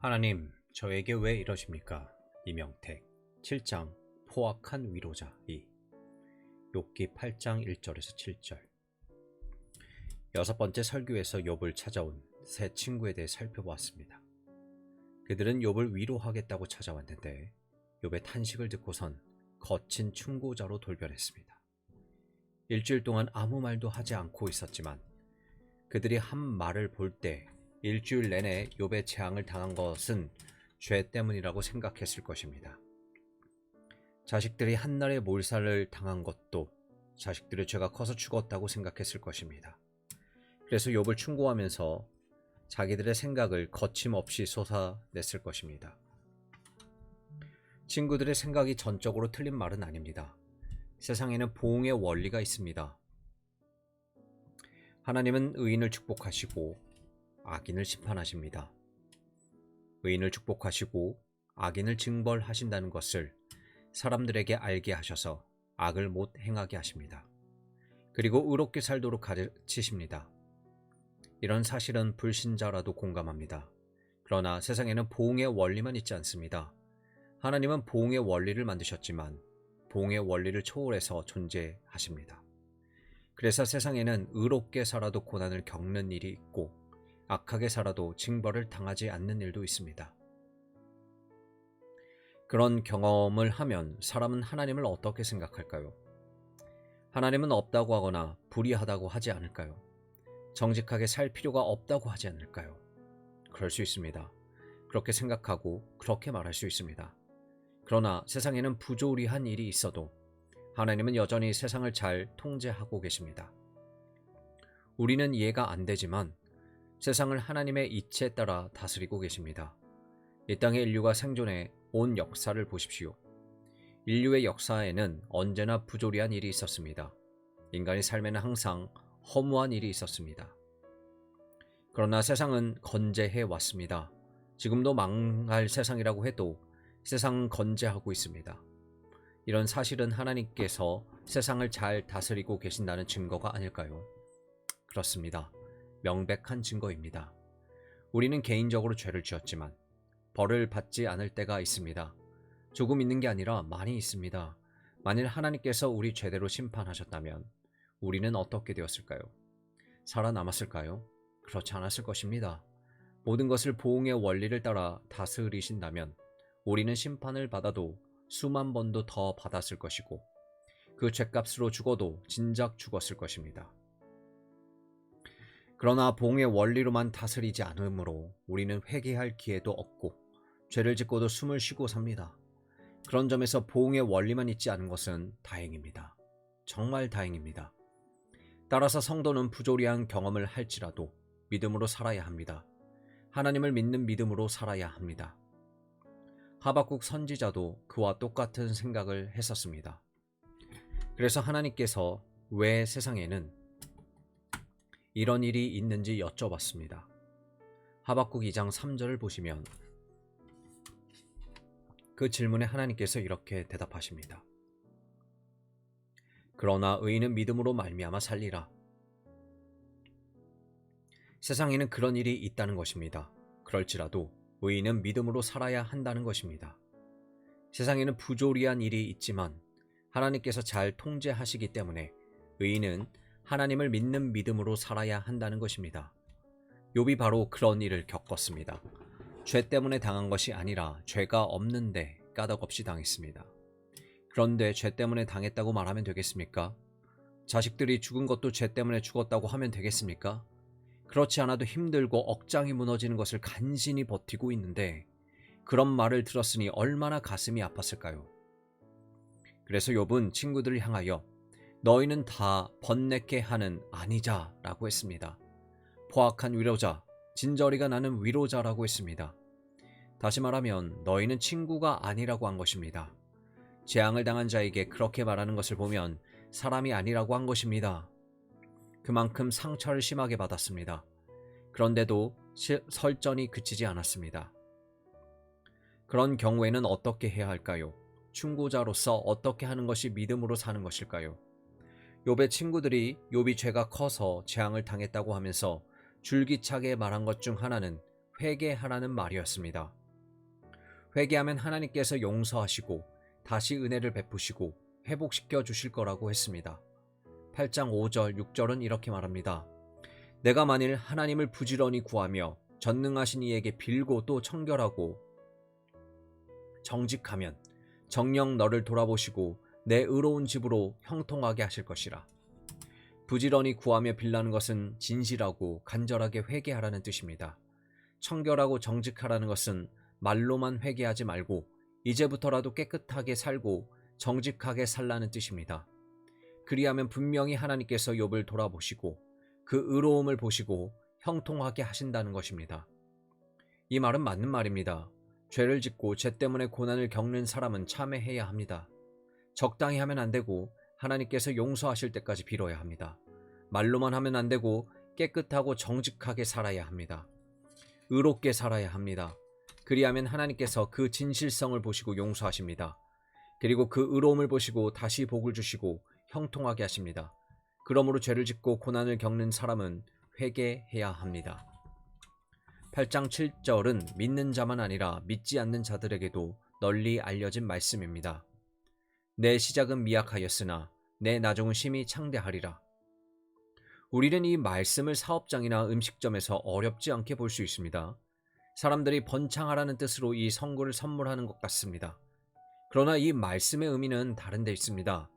하나님, 저에게 왜 이러십니까? 이명택 7장 포악한 위로자 2 욥기 8장 1절에서 7절 여섯 번째 설교에서 욥을 찾아온 세 친구에 대해 살펴보았습니다. 그들은 욥을 위로하겠다고 찾아왔는데 욥의 탄식을 듣고선 거친 충고자로 돌변했습니다. 일주일 동안 아무 말도 하지 않고 있었지만 그들이 한 말을 볼 때 일주일 내내 욥의 재앙을 당한 것은 죄 때문이라고 생각했을 것입니다. 자식들이 한날에 몰살을 당한 것도 자식들의 죄가 커서 죽었다고 생각했을 것입니다. 그래서 욥을 충고하면서 자기들의 생각을 거침없이 쏟아냈을 것입니다. 친구들의 생각이 전적으로 틀린 말은 아닙니다. 세상에는 보응의 원리가 있습니다. 하나님은 의인을 축복하시고 악인을 심판하십니다. 의인을 축복하시고 악인을 징벌하신다는 것을 사람들에게 알게 하셔서 악을 못 행하게 하십니다. 그리고 의롭게 살도록 가르치십니다. 이런 사실은 불신자라도 공감합니다. 그러나 세상에는 보응의 원리만 있지 않습니다. 하나님은 보응의 원리를 만드셨지만 보응의 원리를 초월해서 존재하십니다. 그래서 세상에는 의롭게 살아도 고난을 겪는 일이 있고 악하게 살아도 징벌을 당하지 않는 일도 있습니다. 그런 경험을 하면 사람은 하나님을 어떻게 생각할까요? 하나님은 없다고 하거나 불의하다고 하지 않을까요? 정직하게 살 필요가 없다고 하지 않을까요? 그럴 수 있습니다. 그렇게 생각하고 그렇게 말할 수 있습니다. 그러나 세상에는 부조리한 일이 있어도 하나님은 여전히 세상을 잘 통제하고 계십니다. 우리는 이해가 안 되지만 세상을 하나님의 이치에 따라 다스리고 계십니다. 이 땅의 인류가 생존해 온 역사를 보십시오. 인류의 역사에는 언제나 부조리한 일이 있었습니다. 인간의 삶에는 항상 허무한 일이 있었습니다. 그러나 세상은 건재해 왔습니다. 지금도 망할 세상이라고 해도 세상은 건재하고 있습니다. 이런 사실은 하나님께서 세상을 잘 다스리고 계신다는 증거가 아닐까요? 그렇습니다. 명백한 증거입니다. 우리는 개인적으로 죄를 지었지만 벌을 받지 않을 때가 있습니다. 조금 있는 게 아니라 많이 있습니다. 만일 하나님께서 우리 죄대로 심판하셨다면 우리는 어떻게 되었을까요? 살아남았을까요? 그렇지 않았을 것입니다. 모든 것을 보응의 원리를 따라 다스리신다면 우리는 심판을 받아도 수만 번도 더 받았을 것이고 그 죄값으로 죽어도 진작 죽었을 것입니다. 그러나 봉의 원리로만 다스리지 않으므로 우리는 회개할 기회도 없고 죄를 짓고도 숨을 쉬고 삽니다. 그런 점에서 보응의 원리만 있지 않은 것은 다행입니다. 정말 다행입니다. 따라서 성도는 부조리한 경험을 할지라도 믿음으로 살아야 합니다. 하나님을 믿는 믿음으로 살아야 합니다. 하박국 선지자도 그와 똑같은 생각을 했었습니다. 그래서 하나님께서 왜 세상에는 이런 일이 있는지 여쭤봤습니다. 하박국 2장 3절을 보시면 그 질문에 하나님께서 이렇게 대답하십니다. 그러나 의인은 믿음으로 말미암아 살리라. 세상에는 그런 일이 있다는 것입니다. 그럴지라도 의인은 믿음으로 살아야 한다는 것입니다. 세상에는 부조리한 일이 있지만 하나님께서 잘 통제하시기 때문에 의인은 하나님을 믿는 믿음으로 살아야 한다는 것입니다. 욥이 바로 그런 일을 겪었습니다. 죄 때문에 당한 것이 아니라 죄가 없는데 까닭없이 당했습니다. 그런데 죄 때문에 당했다고 말하면 되겠습니까? 자식들이 죽은 것도 죄 때문에 죽었다고 하면 되겠습니까? 그렇지 않아도 힘들고 억장이 무너지는 것을 간신히 버티고 있는데 그런 말을 들었으니 얼마나 가슴이 아팠을까요? 그래서 욥은 친구들을 향하여 너희는 다 번뇌케 하는 아니자라고 했습니다. 포악한 위로자, 진저리가 나는 위로자라고 했습니다. 다시 말하면 너희는 친구가 아니라고 한 것입니다. 재앙을 당한 자에게 그렇게 말하는 것을 보면 사람이 아니라고 한 것입니다. 그만큼 상처를 심하게 받았습니다. 그런데도 시, 설전이 그치지 않았습니다. 그런 경우에는 어떻게 해야 할까요? 충고자로서 어떻게 하는 것이 믿음으로 사는 것일까요? 욥의 친구들이 욥이 죄가 커서 재앙을 당했다고 하면서 줄기차게 말한 것 중 하나는 회개하라는 말이었습니다. 회개하면 하나님께서 용서하시고 다시 은혜를 베푸시고 회복시켜 주실 거라고 했습니다. 8장 5절, 6절은 이렇게 말합니다. 내가 만일 하나님을 부지런히 구하며 전능하신 이에게 빌고 또 청결하고 정직하면 정령 너를 돌아보시고 내 의로운 집으로 형통하게 하실 것이라. 부지런히 구하며 빌라는 것은 진실하고 간절하게 회개하라는 뜻입니다. 청결하고 정직하라는 것은 말로만 회개하지 말고 이제부터라도 깨끗하게 살고 정직하게 살라는 뜻입니다. 그리하면 분명히 하나님께서 욥을 돌아보시고 그 의로움을 보시고 형통하게 하신다는 것입니다. 이 말은 맞는 말입니다. 죄를 짓고 죄 때문에 고난을 겪는 사람은 참회해야 합니다. 적당히 하면 안 되고 하나님께서 용서하실 때까지 빌어야 합니다. 말로만 하면 안 되고 깨끗하고 정직하게 살아야 합니다. 의롭게 살아야 합니다. 그리하면 하나님께서 그 진실성을 보시고 용서하십니다. 그리고 그 의로움을 보시고 다시 복을 주시고 형통하게 하십니다. 그러므로 죄를 짓고 고난을 겪는 사람은 회개해야 합니다. 8장 7절은 믿는 자만 아니라 믿지 않는 자들에게도 널리 알려진 말씀입니다. 내 시작은 미약하였으나 내 나중은 심히 창대하리라. 우리는 이 말씀을 사업장이나 음식점에서 어렵지 않게 볼 수 있습니다. 사람들이 번창하라는 뜻으로 이 선물을 선물하는 것 같습니다. 그러나 이 말씀의 의미는 다른 데 있습니다.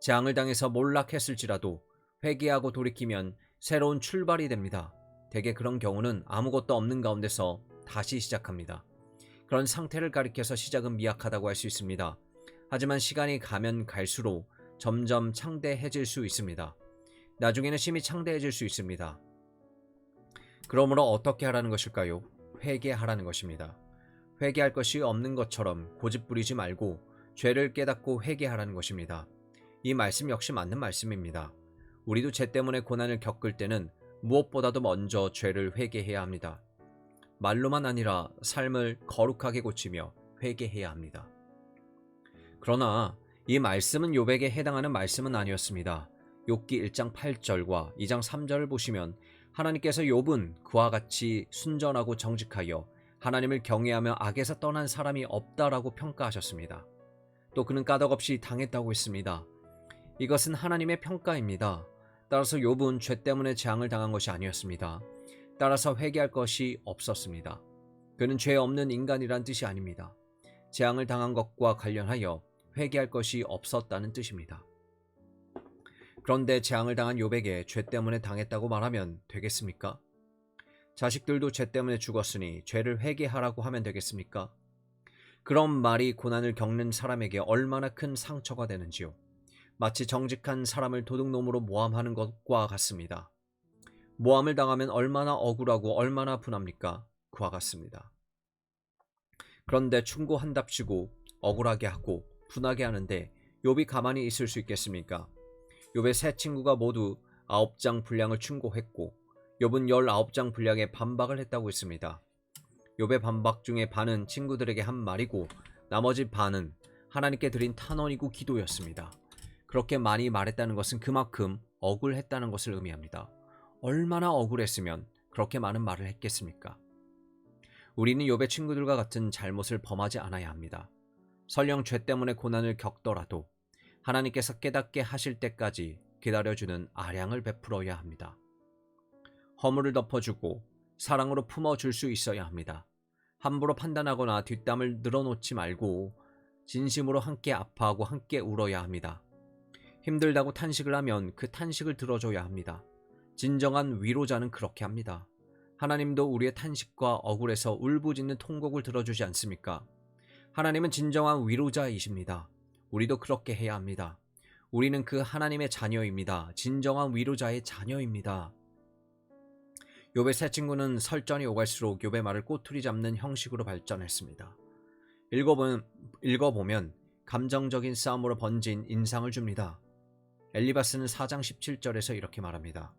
재앙을 당해서 몰락했을지라도 회개하고 돌이키면 새로운 출발이 됩니다. 대개 그런 경우는 아무것도 없는 가운데서 다시 시작합니다. 그런 상태를 가리켜서 시작은 미약하다고 할 수 있습니다. 하지만 시간이 가면 갈수록 점점 창대해질 수 있습니다. 나중에는 심히 창대해질 수 있습니다. 그러므로 어떻게 하라는 것일까요? 회개하라는 것입니다. 회개할 것이 없는 것처럼 고집 부리지 말고 죄를 깨닫고 회개하라는 것입니다. 이 말씀 역시 맞는 말씀입니다. 우리도 죄 때문에 고난을 겪을 때는 무엇보다도 먼저 죄를 회개해야 합니다. 말로만 아니라 삶을 거룩하게 고치며 회개해야 합니다. 그러나 이 말씀은 요백에 해당하는 말씀은 아니었습니다. 욥기 1장 8절과 2장 3절을 보시면 하나님께서 욥은 그와 같이 순전하고 정직하여 하나님을 경외하며 악에서 떠난 사람이 없다라고 평가하셨습니다. 또 그는 까닭없이 당했다고 했습니다. 이것은 하나님의 평가입니다. 따라서 욥은 죄 때문에 재앙을 당한 것이 아니었습니다. 따라서 회개할 것이 없었습니다. 그는 죄 없는 인간이란 뜻이 아닙니다. 재앙을 당한 것과 관련하여 회개할 것이 없었다는 뜻입니다. 그런데 재앙을 당한 욥에게 죄 때문에 당했다고 말하면 되겠습니까? 자식들도 죄 때문에 죽었으니 죄를 회개하라고 하면 되겠습니까? 그런 말이 고난을 겪는 사람에게 얼마나 큰 상처가 되는지요. 마치 정직한 사람을 도둑놈으로 모함하는 것과 같습니다. 모함을 당하면 얼마나 억울하고 얼마나 분합니까? 그와 같습니다. 그런데 충고한답시고 억울하게 하고 분하게 하는데 욥이 가만히 있을 수 있겠습니까? 욥의 세 친구가 모두 아홉 장 분량을 충고했고 욥은 열아홉 장 분량의 반박을 했다고 했습니다. 욥의 반박 중에 반은 친구들에게 한 말이고 나머지 반은 하나님께 드린 탄원이고 기도였습니다. 그렇게 많이 말했다는 것은 그만큼 억울했다는 것을 의미합니다. 얼마나 억울했으면 그렇게 많은 말을 했겠습니까? 우리는 욥의 친구들과 같은 잘못을 범하지 않아야 합니다. 설령 죄 때문에 고난을 겪더라도 하나님께서 깨닫게 하실 때까지 기다려주는 아량을 베풀어야 합니다. 허물을 덮어주고 사랑으로 품어줄 수 있어야 합니다. 함부로 판단하거나 뒷담을 늘어놓지 말고 진심으로 함께 아파하고 함께 울어야 합니다. 힘들다고 탄식을 하면 그 탄식을 들어줘야 합니다. 진정한 위로자는 그렇게 합니다. 하나님도 우리의 탄식과 억울해서 울부짖는 통곡을 들어주지 않습니까? 하나님은 진정한 위로자이십니다. 우리도 그렇게 해야 합니다. 우리는 그 하나님의 자녀입니다. 진정한 위로자의 자녀입니다. 욥의 새 친구는 설전이 오갈수록 욥의 말을 꼬투리 잡는 형식으로 발전했습니다. 읽어보면, 읽어보면 감정적인 싸움으로 번진 인상을 줍니다. 엘리바스는 4장 17절에서 이렇게 말합니다.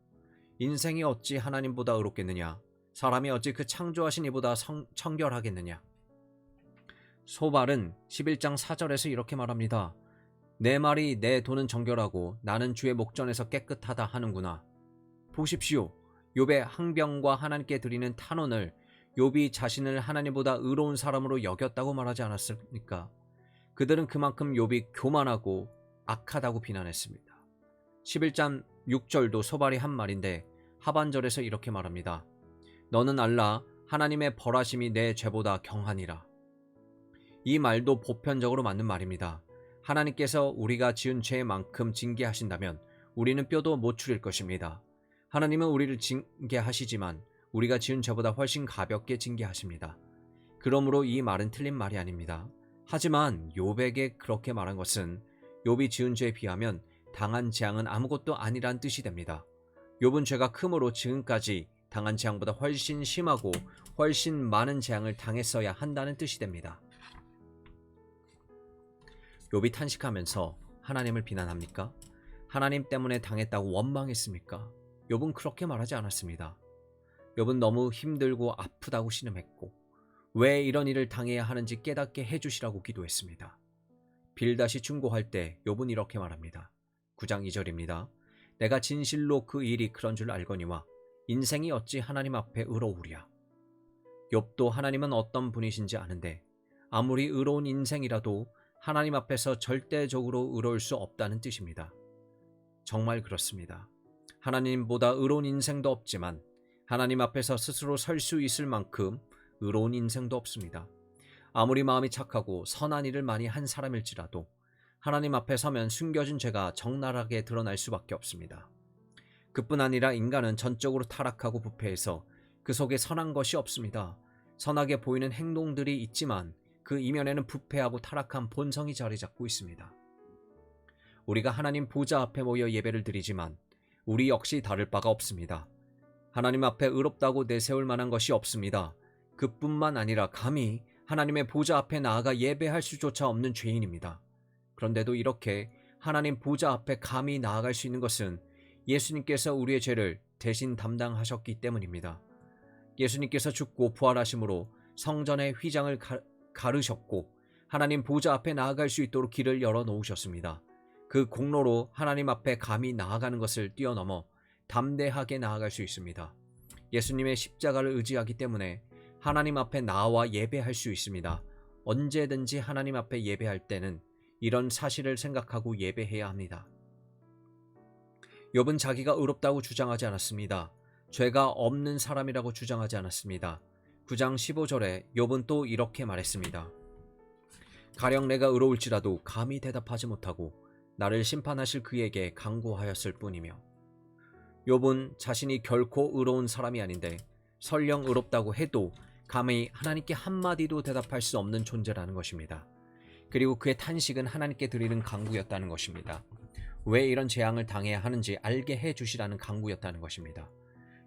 인생이 어찌 하나님보다 의롭겠느냐? 사람이 어찌 그 창조하신 이보다 성, 청결하겠느냐? 소발은 11장 4절에서 이렇게 말합니다. 내 말이 내 돈은 정결하고 나는 주의 목전에서 깨끗하다 하는구나. 보십시오. 욥의 항병과 하나님께 드리는 탄원을 욥이 자신을 하나님보다 의로운 사람으로 여겼다고 말하지 않았습니까? 그들은 그만큼 욥이 교만하고 악하다고 비난했습니다. 11장 6절도 소발이 한 말인데 하반절에서 이렇게 말합니다. 너는 알라 하나님의 벌하심이 내 죄보다 경하니라. 이 말도 보편적으로 맞는 말입니다. 하나님께서 우리가 지은 죄만큼 징계하신다면 우리는 뼈도 못 추릴 것입니다. 하나님은 우리를 징계하시지만 우리가 지은 죄보다 훨씬 가볍게 징계하십니다. 그러므로 이 말은 틀린 말이 아닙니다. 하지만 욥에게 그렇게 말한 것은 욥이 지은 죄에 비하면 당한 재앙은 아무것도 아니란 뜻이 됩니다. 욥은 죄가 크므로 지금까지 당한 재앙보다 훨씬 심하고 훨씬 많은 재앙을 당했어야 한다는 뜻이 됩니다. 욥이 탄식하면서 하나님을 비난합니까? 하나님 때문에 당했다고 원망했습니까? 욥은 그렇게 말하지 않았습니다. 욥은 너무 힘들고 아프다고 신음했고 왜 이런 일을 당해야 하는지 깨닫게 해주시라고 기도했습니다. 빌다시 충고할 때 욥은 이렇게 말합니다. 9장 2절입니다. 내가 진실로 그 일이 그런 줄 알거니와 인생이 어찌 하나님 앞에 의로우랴. 욥도 하나님은 어떤 분이신지 아는데 아무리 의로운 인생이라도 하나님 앞에서 절대적으로 의로울 수 없다는 뜻입니다. 정말 그렇습니다. 하나님보다 의로운 인생도 없지만 하나님 앞에서 스스로 설 수 있을 만큼 의로운 인생도 없습니다. 아무리 마음이 착하고 선한 일을 많이 한 사람일지라도 하나님 앞에 서면 숨겨진 죄가 적나라하게 드러날 수밖에 없습니다. 그뿐 아니라 인간은 전적으로 타락하고 부패해서 그 속에 선한 것이 없습니다. 선하게 보이는 행동들이 있지만 그 이면에는 부패하고 타락한 본성이 자리 잡고 있습니다. 우리가 하나님 보좌 앞에 모여 예배를 드리지만 우리 역시 다를 바가 없습니다. 하나님 앞에 의롭다고 내세울 만한 것이 없습니다. 그뿐만 아니라 감히 하나님의 보좌 앞에 나아가 예배할 수조차 없는 죄인입니다. 그런데도 이렇게 하나님 보좌 앞에 감히 나아갈 수 있는 것은 예수님께서 우리의 죄를 대신 담당하셨기 때문입니다. 예수님께서 죽고 부활하심으로 성전의 휘장을 가, 가르셨고 하나님 보좌 앞에 나아갈 수 있도록 길을 열어 놓으셨습니다. 그 공로로 하나님 앞에 감히 나아가는 것을 뛰어넘어 담대하게 나아갈 수 있습니다. 예수님의 십자가를 의지하기 때문에 하나님 앞에 나와 예배할 수 있습니다. 언제든지 하나님 앞에 예배할 때는 이런 사실을 생각하고 예배해야 합니다. 욥은 자기가 의롭다고 주장하지 않았습니다. 죄가 없는 사람이라고 주장하지 않았습니다. 9장 15절에 욥은 또 이렇게 말했습니다. 가령 내가 의로울지라도 감히 대답하지 못하고 나를 심판하실 그에게 강구하였을 뿐이며 욥은 자신이 결코 의로운 사람이 아닌데 설령 의롭다고 해도 감히 하나님께 한마디도 대답할 수 없는 존재라는 것입니다. 그리고 그의 탄식은 하나님께 드리는 강구였다는 것입니다. 왜 이런 재앙을 당해야 하는지 알게 해 주시라는 강구였다는 것입니다.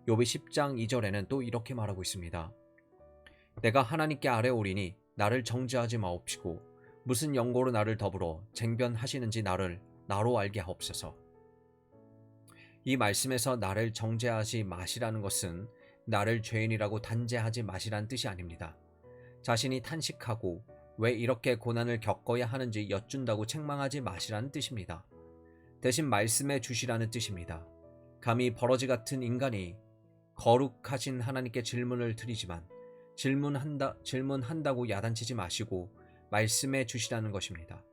욥이 10장 2절에는 또 이렇게 말하고 있습니다. 내가 하나님께 아뢰오리니 나를 정죄하지 마옵시고 무슨 영고로 나를 더불어 쟁변하시는지 나를 나로 알게 하옵소서. 이 말씀에서 나를 정죄하지 마시라는 것은 나를 죄인이라고 단죄하지 마시라는 뜻이 아닙니다. 자신이 탄식하고 왜 이렇게 고난을 겪어야 하는지 여쭌다고 책망하지 마시라는 뜻입니다. 대신 말씀해 주시라는 뜻입니다. 감히 버러지 같은 인간이 거룩하신 하나님께 질문을 드리지만 질문한다, 질문한다고 야단치지 마시고 말씀해 주시라는 것입니다.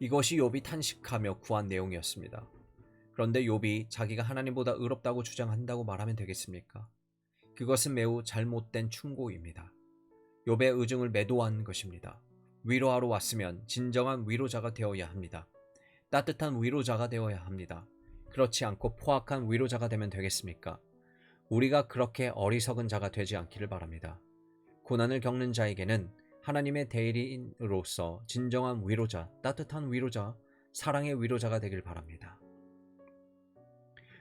이것이 욥이 탄식하며 구한 내용이었습니다. 그런데 욥이 자기가 하나님보다 의롭다고 주장한다고 말하면 되겠습니까? 그것은 매우 잘못된 충고입니다. 욥의 의증을 매도한 것입니다. 위로하러 왔으면 진정한 위로자가 되어야 합니다. 따뜻한 위로자가 되어야 합니다. 그렇지 않고 포악한 위로자가 되면 되겠습니까? 우리가 그렇게 어리석은 자가 되지 않기를 바랍니다. 고난을 겪는 자에게는 하나님의 대리인으로서 진정한 위로자, 따뜻한 위로자, 사랑의 위로자가 되길 바랍니다.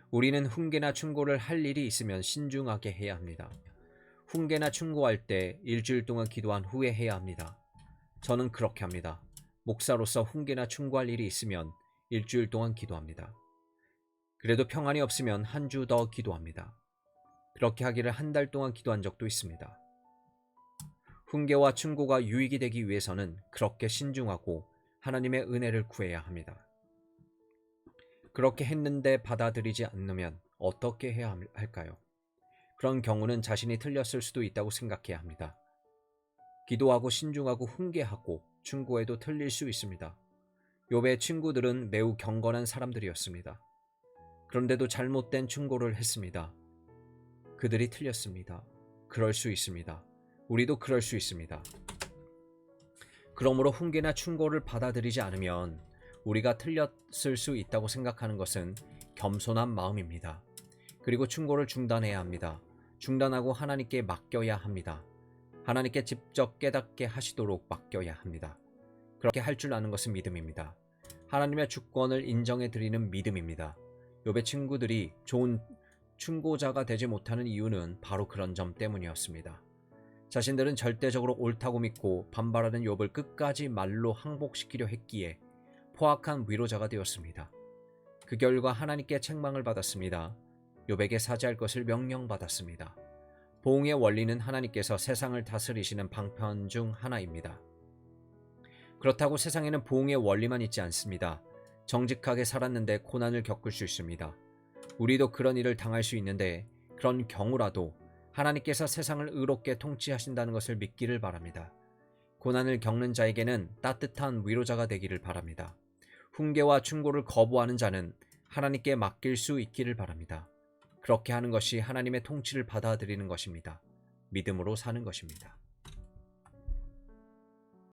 우리는 훈계나 충고를 할 일이 있으면 신중하게 해야 합니다. 훈계나 충고할 때 일주일 동안 기도한 후에 해야 합니다. 저는 그렇게 합니다. 목사로서 훈계나 충고할 일이 있으면 일주일 동안 기도합니다. 그래도 평안이 없으면 한 주 더 기도합니다. 그렇게 하기를 한 달 동안 기도한 적도 있습니다. 훈계와 충고가 유익이 되기 위해서는 그렇게 신중하고 하나님의 은혜를 구해야 합니다. 그렇게 했는데 받아들이지 않으면 어떻게 해야 할까요? 그런 경우는 자신이 틀렸을 수도 있다고 생각해야 합니다. 기도하고 신중하고 훈계하고 충고해도 틀릴 수 있습니다. 욥의 친구들은 매우 경건한 사람들이었습니다. 그런데도 잘못된 충고를 했습니다. 그들이 틀렸습니다. 그럴 수 있습니다. 우리도 그럴 수 있습니다. 그러므로 훈계나 충고를 받아들이지 않으면 우리가 틀렸을 수 있다고 생각하는 것은 겸손한 마음입니다. 그리고 충고를 중단해야 합니다. 중단하고 하나님께 맡겨야 합니다. 하나님께 직접 깨닫게 하시도록 맡겨야 합니다. 그렇게 할 줄 아는 것은 믿음입니다. 하나님의 주권을 인정해 드리는 믿음입니다. 욥의 친구들이 좋은 충고자가 되지 못하는 이유는 바로 그런 점 때문이었습니다. 자신들은 절대적으로 옳다고 믿고 반발하는 욥을 끝까지 말로 항복시키려 했기에 포악한 위로자가 되었습니다. 그 결과 하나님께 책망을 받았습니다. 욥에게 사죄할 것을 명령받았습니다. 보응의 원리는 하나님께서 세상을 다스리시는 방편 중 하나입니다. 그렇다고 세상에는 보응의 원리만 있지 않습니다. 정직하게 살았는데 고난을 겪을 수 있습니다. 우리도 그런 일을 당할 수 있는데 그런 경우라도 하나님께서 세상을 의롭게 통치하신다는 것을 믿기를 바랍니다. 고난을 겪는 자에게는 따뜻한 위로자가 되기를 바랍니다. 훈계와 충고를 거부하는 자는 하나님께 맡길 수 있기를 바랍니다. 그렇게 하는 것이 하나님의 통치를 받아들이는 것입니다. 믿음으로 사는 것입니다.